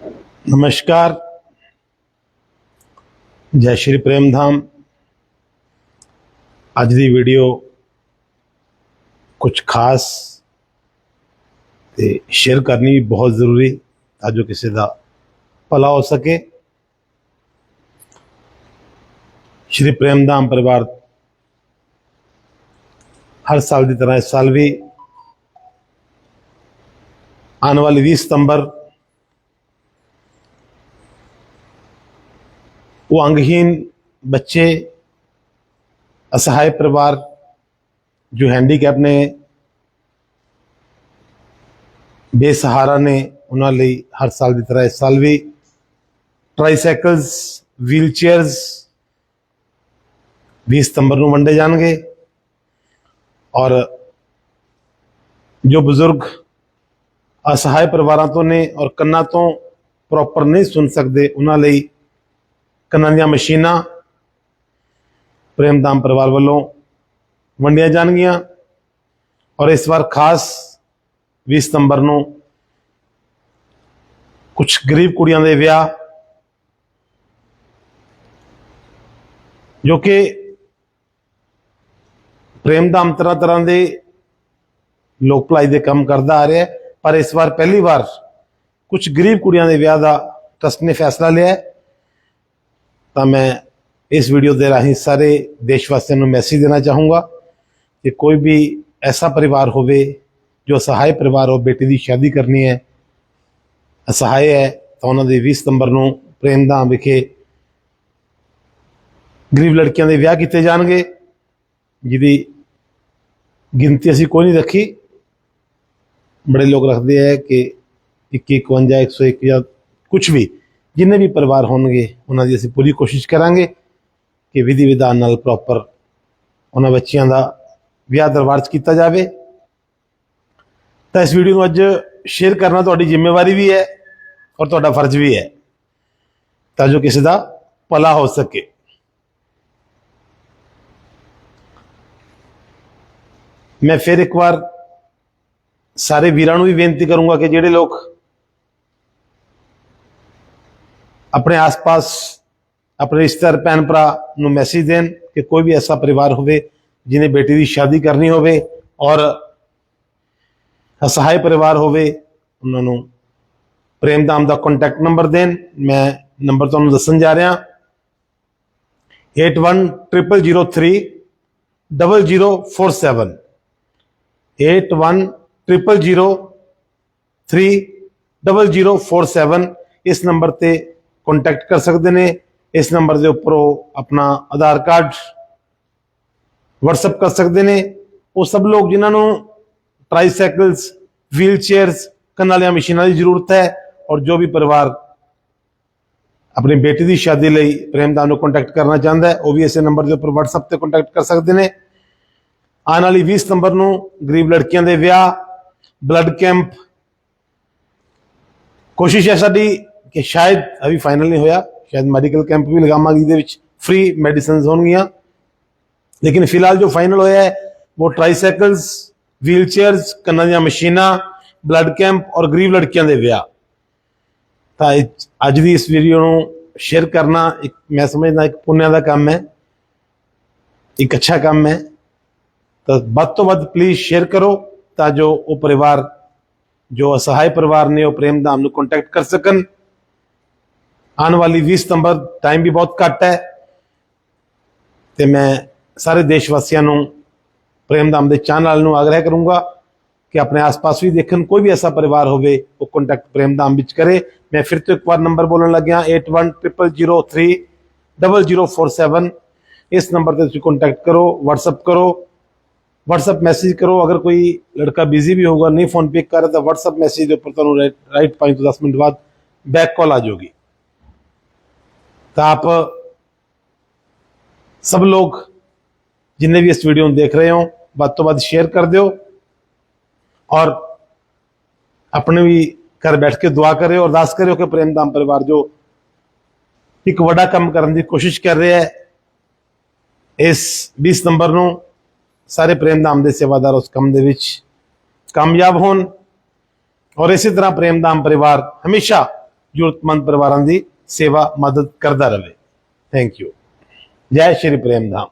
ਨਮਸਕਾਰ ਜੈ ਸ਼੍ਰੀ ਪ੍ਰੇਮ ਧਾਮ ਅੱਜ ਦੀ ਵੀਡੀਓ ਕੁਝ ਖਾਸ ਤੇ ਸ਼ੇਅਰ ਕਰਨੀ ਵੀ ਬਹੁਤ ਜ਼ਰੂਰੀ ਤਾਂ ਜੋ ਕਿਸੇ ਦਾ ਭਲਾ ਹੋ ਸਕੇ ਸ਼੍ਰੀ ਪ੍ਰੇਮ ਧਾਮ ਪਰਿਵਾਰ ਹਰ ਸਾਲ ਦੀ ਤਰ੍ਹਾਂ ਇਸ ਸਾਲ ਵੀ ਆਉਣ ਵਾਲੀ 20 ਸਤੰਬਰ ਉਹ ਅੰਗਹੀਨ ਬੱਚੇ ਅਸਹਾਇ ਪਰਿਵਾਰ जो हैंडीकैप ने ਬੇਸਹਾਰਾ ਨੇ, ਉਹਨਾਂ ਲਈ ਹਰ ਸਾਲ ਦੀ ਤਰ੍ਹਾਂ ਇਸ ਸਾਲ ਵੀ ਟ੍ਰਾਈਸਾਈਕਲਸ ਵੀਲ ਚੇਅਰਸ 20 ਸਤੰਬਰ ਨੂੰ ਵੰਡੇ ਜਾਣਗੇ। ਔਰ ਜੋ ਬਜ਼ੁਰਗ ਅਸਹਾਇ ਪਰਿਵਾਰਾਂ ਤੋਂ ਨੇ ਔਰ ਕੰਨਾਂ ਤੋਂ ਪ੍ਰੋਪਰ ਨਹੀਂ ਸੁਣ ਸਕਦੇ, ਉਹਨਾਂ ਲਈ ਕੰਨਾਂ ਦੀਆਂ ਮਸ਼ੀਨਾਂ ਪ੍ਰੇਮਦਾਮ ਪਰਿਵਾਰ ਵੱਲੋਂ ਵੰਡੀਆਂ ਜਾਣਗੀਆਂ। ਔਰ ਇਸ ਵਾਰ ਖਾਸ 20 ਸਤੰਬਰ ਨੂੰ ਕੁਝ ਗਰੀਬ ਕੁੜੀਆਂ ਦੇ ਵਿਆਹ, ਜੋ ਕਿ ਪ੍ਰੇਮਦਾਮ ਤਰ੍ਹਾਂ ਤਰ੍ਹਾਂ ਦੇ ਲੋਕ ਭਲਾਈ ਦੇ ਕੰਮ ਕਰਦਾ ਆ ਰਿਹਾ ਪਰ ਇਸ ਵਾਰ ਪਹਿਲੀ ਵਾਰ ਕੁਝ ਗਰੀਬ ਕੁੜੀਆਂ ਦੇ ਵਿਆਹ ਦਾ ਟਰਸਟ ਨੇ ਫੈਸਲਾ ਲਿਆ ਹੈ। ਤਾਂ ਮੈਂ ਇਸ ਵੀਡੀਓ ਦੇ ਰਾਹੀਂ ਸਾਰੇ ਦੇਸ਼ ਵਾਸੀਆਂ ਨੂੰ ਮੈਸੇਜ ਦੇਣਾ ਚਾਹੂੰਗਾ ਕਿ ਕੋਈ ਵੀ ਐਸਾ ਪਰਿਵਾਰ ਹੋਵੇ ਜੋ ਅਸਹਾय ਪਰਿਵਾਰ ਹੋ, ਬੇਟੀ ਦੀ ਸ਼ਾਦੀ ਕਰਨੀ ਹੈ ਅਸਹਾय ਹੈ, ਤਾਂ ਉਹਨਾਂ ਦੇ 20 ਸਤੰਬਰ ਨੂੰ ਪ੍ਰੇਮਦਾਮ ਵਿਖੇ ਗਰੀਬ ਲੜਕੀਆਂ ਦੇ ਵਿਆਹ ਕੀਤੇ ਜਾਣਗੇ, ਜਿਹਦੀ ਗਿਣਤੀ ਅਸੀਂ ਕੋਈ ਨਹੀਂ ਰੱਖੀ। ਬੜੇ ਲੋਕ ਰੱਖਦੇ ਹੈ ਕਿ 21 51 101 ਜਾਂ ਕੁਝ ਵੀ। ਜਿੰਨੇ ਵੀ ਪਰਿਵਾਰ ਹੋਣਗੇ, ਉਹਨਾਂ ਦੀ ਅਸੀਂ ਪੂਰੀ ਕੋਸ਼ਿਸ਼ ਕਰਾਂਗੇ ਕਿ ਵਿਧੀ ਵਿਧਾਨ ਨਾਲ ਪ੍ਰੋਪਰ ਉਹਨਾਂ ਬੱਚਿਆਂ ਦਾ ਵਿਆਹ ਦਰਬਾਰ 'ਚ ਕੀਤਾ ਜਾਵੇ। ਤਾਂ ਇਸ ਵੀਡੀਓ ਨੂੰ ਅੱਜ ਸ਼ੇਅਰ ਕਰਨਾ ਤੁਹਾਡੀ ਜ਼ਿੰਮੇਵਾਰੀ ਵੀ ਹੈ ਔਰ ਤੁਹਾਡਾ ਫਰਜ਼ ਵੀ ਹੈ, ਤਾਂ ਜੋ ਕਿਸੇ ਦਾ ਭਲਾ ਹੋ ਸਕੇ। ਮੈਂ ਫਿਰ ਇੱਕ ਵਾਰ ਸਾਰੇ ਵੀਰਾਂ ਨੂੰ ਵੀ ਬੇਨਤੀ ਕਰੂੰਗਾ ਕਿ ਜਿਹੜੇ ਲੋਕ ਆਪਣੇ ਆਸ-ਪਾਸ ਆਪਣੇ ਰਿਸ਼ਤੇਦਾਰ ਭੈਣ ਭਰਾ ਨੂੰ ਮੈਸੇਜ ਦੇਣ ਕਿ ਕੋਈ ਵੀ ਐਸਾ ਪਰਿਵਾਰ ਹੋਵੇ ਜਿਹਨੇ ਬੇਟੀ ਦੀ ਸ਼ਾਦੀ ਕਰਨੀ ਹੋਵੇ ਔਰ ਅਸਹਾय ਪਰਿਵਾਰ ਹੋਵੇ, ਉਹਨਾਂ ਨੂੰ ਪ੍ਰੇਮਦਾਮ ਦਾ ਕੰਟੈਕਟ ਨੰਬਰ ਦੇਣ। ਮੈਂ ਨੰਬਰ ਤੁਹਾਨੂੰ ਦੱਸਣ ਜਾ ਰਿਹਾ। 810003 0047 810003 ਇਸ ਨੰਬਰ ਤੇ ਕੰਟੈਕਟ ਕਰ ਸਕਦੇ ਨੇ। ਇਸ ਨੰਬਰ ਦੇ ਉੱਪਰ ਉਹ ਆਪਣਾ ਆਧਾਰ ਕਾਰਡ WhatsApp ਕਰ ਸਕਦੇ ਨੇ। ਉਹ ਸਭ ਲੋਕ ਜਿਨ੍ਹਾਂ ਨੂੰ ਟ੍ਰਾਈਸਾਈਕਲਸ ਵੀਲਚੇਅਰਸ ਕੰਨਾਂ ਵਾਲੀਆਂ ਮਸ਼ੀਨਾਂ ਦੀ ਜ਼ਰੂਰਤ ਹੈ ਔਰ ਜੋ ਵੀ ਪਰਿਵਾਰ ਆਪਣੀ ਬੇਟੀ ਦੀ ਸ਼ਾਦੀ ਲਈ ਪ੍ਰੇਮਦਾਨ ਨੂੰ ਕੰਟੈਕਟ ਕਰਨਾ ਚਾਹੁੰਦਾ ਹੈ, ਉਹ ਵੀ ਇਸੇ ਨੰਬਰ ਦੇ ਉੱਪਰ WhatsApp ਤੇ ਕੰਟੈਕਟ ਕਰ ਸਕਦੇ ਨੇ। ਆਉਣ ਵਾਲੀ 20 ਸਤੰਬਰ ਨੂੰ ਗਰੀਬ ਲੜਕੀਆਂ ਦੇ ਵਿਆਹ ਬਲੱਡ ਕੈਂਪ ਕੋਸ਼ਿਸ਼ ਹੈ ਸਾਡੀ ਕਿ ਸ਼ਾਇਦ ਅਭੀ ਫਾਈਨਲ ਨਹੀਂ ਹੋਇਆ, ਸ਼ਾਇਦ ਮੈਡੀਕਲ ਕੈਂਪ ਵੀ ਲਗਾਵਾਂਗੇ ਜਿਹਦੇ ਵਿੱਚ ਫ੍ਰੀ ਮੈਡੀਸਿਨਸ ਹੋਣਗੀਆਂ। ਲੇਕਿਨ ਫਿਲਹਾਲ ਜੋ ਫਾਈਨਲ ਹੋਇਆ ਹੈ, ਉਹ ਟ੍ਰਾਈਸਾਈਕਲਸ ਵੀਲਚੇਅਰਸ ਕੰਨਾਂ ਦੀਆਂ ਮਸ਼ੀਨਾਂ ਬਲੱਡ ਕੈਂਪ ਔਰ ਗਰੀਬ ਲੜਕੀਆਂ ਦੇ ਵਿਆਹ। ਤਾਂ ਇਹ- ਅੱਜ ਦੀ ਇਸ ਵੀਡੀਓ ਨੂੰ ਸ਼ੇਅਰ ਕਰਨਾ ਇੱਕ ਮੈਂ ਸਮਝਦਾ ਇੱਕ ਪੁੰਨਿਆ ਦਾ ਕੰਮ ਹੈ, ਇੱਕ ਅੱਛਾ ਕੰਮ ਹੈ। ਤਾਂ ਵੱਧ ਤੋਂ ਵੱਧ ਪਲੀਜ਼ ਸ਼ੇਅਰ ਕਰੋ ਤਾਂ ਜੋ ਉਹ ਪਰਿਵਾਰ, ਜੋ ਅਸਹਾय ਪਰਿਵਾਰ ਨੇ ਉਹ ਪ੍ਰੇਮ ਧਾਮ ਨੂੰ ਕੰਟੈਕਟ ਕਰ ਸਕਣ। ਆਉਣ ਵਾਲੀ 20 ਸਤੰਬਰ ਟਾਈਮ ਵੀ ਬਹੁਤ ਘੱਟ ਹੈ। ਤੇ ਮੈਂ ਸਾਰੇ ਦੇਸ਼ ਵਾਸੀਆਂ ਨੂੰ ਪ੍ਰੇਮਦਾਮ ਦੇ ਚੈਨਲ ਨੂੰ ਆਗ੍ਰਹਿ ਕਰੂੰਗਾ ਕਿ ਆਪਣੇ ਆਸ-ਪਾਸ ਵੀ ਦੇਖਣ, ਕੋਈ ਵੀ ਐਸਾ ਪਰਿਵਾਰ ਹੋਵੇ, ਉਹ ਕੰਟੈਕਟ ਪ੍ਰੇਮਦਾਮ ਵਿੱਚ ਕਰੇ। ਮੈਂ ਫਿਰ ਤੋਂ ਇੱਕ ਵਾਰ ਨੰਬਰ ਬੋਲਣ ਲੱਗਿਆ 810003 ਇਸ ਨੰਬਰ ਤੇ ਤੁਸੀਂ ਕੰਟੈਕਟ ਕਰੋ, WhatsApp ਕਰੋ, WhatsApp ਮੈਸੇਜ ਕਰੋ। ਅਗਰ ਕੋਈ ਲੜਕਾ ਬਿਜ਼ੀ ਵੀ ਹੋਊਗਾ, ਨਹੀਂ ਫੋਨ ਪਿਕ ਕਰ ਰਿਹਾ, ਤਾਂ WhatsApp ਮੈਸੇਜ ਦੇ ਉੱਪਰ ਤੁਹਾਨੂੰ ਰਾਈਟ 5 ਤੋਂ 10 ਮਿੰਟ ਬਾਅਦ ਬੈਕ ਕਾਲ ਆ ਜਾਊਗੀ। ਤਾਂ ਆਪ ਸਭ ਲੋग ਜਿੰਨੇ ਵੀ ਇਸ ਵੀਡੀਓ ਨੂੰ ਦੇਖ ਰਹੇ ਹੋ, ਵੱਧ ਤੋਂ ਵੱਧ ਸ਼ੇਅਰ ਕਰ ਦਿਓ ਔਰ ਆਪਣੇ ਵੀ ਘਰ ਬੈਠ ਕੇ ਦੁਆ ਕਰਿਓ, ਅਰਦਾਸ ਕਰਿਓ ਕਿ ਪ੍ਰੇਮ ਧਾਮ ਪਰਿਵਾਰ ਜੋ ਇੱਕ ਵੱਡਾ ਕੰਮ ਕਰਨ ਦੀ ਕੋਸ਼ਿਸ਼ ਕਰ ਰਿਹਾ ਹੈ, ਇਸ 20 ਸਤੰਬਰ ਨੂੰ ਸਾਰੇ ਪ੍ਰੇਮ ਧਾਮ ਦੇ ਸੇਵਾਦਾਰ ਉਸ ਕੰਮ ਦੇ ਵਿੱਚ ਕਾਮਯਾਬ ਹੋਣ ਔਰ ਇਸੇ ਤਰ੍ਹਾਂ ਪ੍ਰੇਮ ਧਾਮ ਪਰਿਵਾਰ ਹਮੇਸ਼ਾ ਜ਼ਰੂਰਤਮੰਦ ਪਰਿਵਾਰਾਂ ਦੀ ਸੇਵਾ ਮਦਦ ਕਰਦਾ ਰਹੇ ਥੈਂਕ ਯੂ ਜੈ ਸ਼੍ਰੀ ਪ੍ਰੇਮ ਧਾਮ